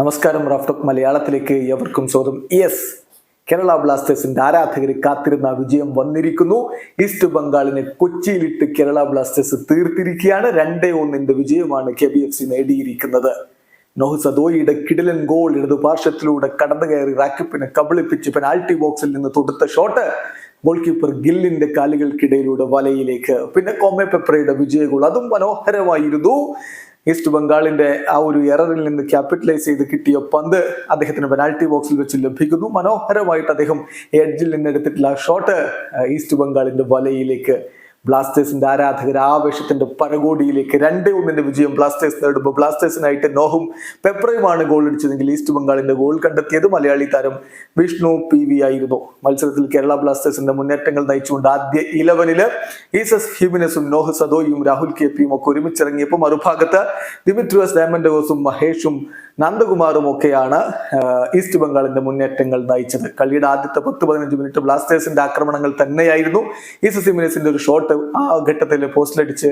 നമസ്കാരം റാഫ്റ്റോക്ക് മലയാളത്തിലേക്ക് എവർക്കും സ്വാഗതം. യെസ് കേരള ബ്ലാസ്റ്റേഴ്സിന്റെ ആരാധകർ കാത്തിരുന്ന വിജയം വന്നിരിക്കുന്നു. ഈസ്റ്റ് ബംഗാളിനെ കൊച്ചിയിലിട്ട് കേരള ബ്ലാസ്റ്റേഴ്സ് തീർത്തിരിക്കുകയാണ്. രണ്ടേ ഒന്നിന്റെ വിജയമാണ് കെ ബി എഫ് സി നേടിയിരിക്കുന്നത്. നോഹ് സദോയിയുടെ കിടിലൻ ഗോൾ ഇടതു പാർശ്വത്തിലൂടെ കടന്നു കയറി റാക്കിപ്പിനെ കബളിപ്പിച്ച് പെനാൾട്ടി ബോക്സിൽ നിന്ന് തൊടുത്ത ഷോട്ട് ഗോൾ കീപ്പർ ഗില്ലിന്റെ കാലുകൾക്കിടയിലൂടെ വലയിലേക്ക്. പിന്നെ കോമെ പെപ്രയുടെ വിജയ ഗോൾ അതും മനോഹരമായിരുന്നു. ഈസ്റ്റ് ബംഗാളിന്റെ ആ ഒരു എററിൽ നിന്ന് ക്യാപിറ്റലൈസ് ചെയ്ത് കിട്ടിയ പന്ത് അദ്ദേഹത്തിന് പെനാൽറ്റി ബോക്സിൽ വെച്ച് ലഭിക്കുന്നു. മനോഹരമായിട്ട് അദ്ദേഹം എഡ്ജിൽ നിന്ന് എടുത്തിട്ടുള്ള ആ ഷോട്ട് ഈസ്റ്റ് ബംഗാളിന്റെ വലയിലേക്ക് ബ്ലാസ്റ്റേഴ്സിന്റെ ആരാധകർ ആവേശത്തിന്റെ പരകോടിയിലേക്ക് രണ്ടേ ഒന്നിന്റെ വിജയം ബ്ലാസ്റ്റേഴ്സ് നേടുമ്പോൾ ബ്ലാസ്റ്റേഴ്സിനായിട്ട് നോഹും പെപ്രയുമാണ് ഗോൾ അടിച്ചതെങ്കിൽ ഈസ്റ്റ് ബംഗാളിന്റെ ഗോൾ കണ്ടെത്തിയത് മലയാളി താരം വിഷ്ണു പി വി ആയിരുന്നു. മത്സരത്തിൽ കേരള ബ്ലാസ്റ്റേഴ്സിന്റെ മുന്നേറ്റങ്ങൾ നയിച്ചുകൊണ്ട് ആദ്യ ഇലവനിൽ ഈസസ് ഹ്യൂമിനസും നോഹ് സദോയും രാഹുൽ കെ പിയും ഒക്കെ ഒരുമിച്ചിറങ്ങിയപ്പോൾ മറുഭാഗത്ത് ദിമിത്രിയോസ് ഡയമൻഡോസും മഹേഷും നന്ദകുമാറും ഒക്കെയാണ് ഈസ്റ്റ് ബംഗാളിന്റെ മുന്നേറ്റങ്ങൾ നയിച്ചത്. കളിയുടെ ആദ്യത്തെ പത്ത് പതിനഞ്ച് മിനിറ്റ് ബ്ലാസ്റ്റേഴ്സിന്റെ ആക്രമണങ്ങൾ തന്നെയായിരുന്നു. ഈസ്റ്റ് സിമിനസിന്റെ ഒരു ഷോട്ട് ആ ഘട്ടത്തിൽ പോസ്റ്റിലടിച്ച്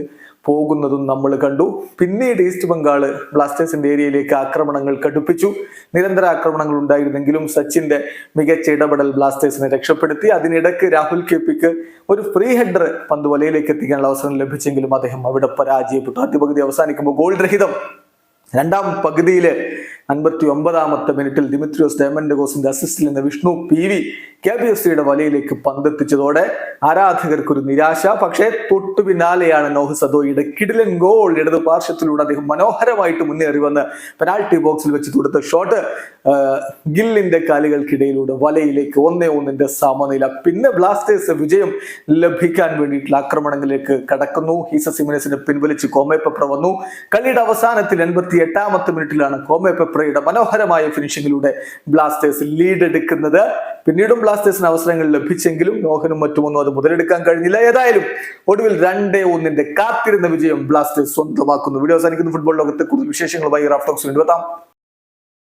പോകുന്നതും നമ്മൾ കണ്ടു. പിന്നീട് ഈസ്റ്റ് ബംഗാൾ ബ്ലാസ്റ്റേഴ്സിന്റെ ഏരിയയിലേക്ക് ആക്രമണങ്ങൾ കടുപ്പിച്ചു. നിരന്തര ആക്രമണങ്ങൾ ഉണ്ടായിരുന്നെങ്കിലും സച്ചിന്റെ മികച്ച ഇടപെടൽ ബ്ലാസ്റ്റേഴ്സിനെ രക്ഷപ്പെടുത്തി. അതിനിടയ്ക്ക് രാഹുൽ കെ പിക്ക് ഒരു ഫ്രീ ഹെഡർ പന്ത് വലയിലേക്ക് എത്തിക്കാനുള്ള അവസരം ലഭിച്ചെങ്കിലും അദ്ദേഹം അവിടെ പരാജയപ്പെട്ടു. ആദ്യ പകുതി അവസാനിക്കുമ്പോൾ ഗോൾ രഹിതം. രണ്ടാം പകുതിയിലെ അൻപത്തി ഒമ്പതാമത്തെ മിനിറ്റിൽ ദിമിത്രിയോസ് ഡയമൻഡഗോസിന്റെ അസിസ്റ്റിൽ നിന്ന് Vishnu P V K B F സിയുടെ വലയിലേക്ക് പന്തെത്തിച്ചതോടെ ആരാധകർക്കൊരു നിരാശ. പക്ഷേ തൊട്ടു പിന്നാലെയാണ് നോഹ് സദോയുടെ കിടിലൻ ഗോൾ ഇടത് പാർശ്വത്തിലൂടെ അദ്ദേഹം മനോഹരമായിട്ട് മുന്നേറി വന്ന് പെനാൽറ്റി ബോക്സിൽ വെച്ച് കൊടുത്ത ഷോട്ട് ഗില്ലിന്റെ കാലുകൾക്കിടയിലൂടെ വലയിലേക്ക് ഒന്നേ ഒന്നിന്റെ സമനില. പിന്നെ ബ്ലാസ്റ്റേഴ്സ് വിജയം ലഭിക്കാൻ വേണ്ടിയിട്ടുള്ള ആക്രമണങ്ങളിലേക്ക് കടക്കുന്നു. ഹീസ സിമിനസിനെ പിൻവലിച്ച് കോമെ വന്നു. കളിയുടെ അവസാനത്തിൽ എൺപത്തി എട്ടാമത്തെ മിനിറ്റിലാണ് കോമെ മനോഹരമായ ഫിനിഷിങ്ങിലൂടെ ബ്ലാസ്റ്റേഴ്സ് ലീഡ് എടുക്കുന്നത്. പിന്നീടും ബ്ലാസ്റ്റേഴ്സിന് അവസരങ്ങൾ ലഭിച്ചെങ്കിലും നോഹനും മറ്റുമൊന്നും അത് മുതലെടുക്കാൻ കഴിഞ്ഞില്ല. ഏതായാലും ഒടുവിൽ രണ്ടേ ഒന്നിന്റെ കാത്തിരുന്ന വിജയം ബ്ലാസ്റ്റേഴ്സ് സ്വന്തമാക്കുന്നു. വീഡിയോ അവസാനിക്കുന്ന. ഫുട്ബോൾ ലോകത്തെ കൂടുതൽ വിശേഷങ്ങളുമായി റാഫ്റ്റോക്സ് വേണ്ടി എത്താം.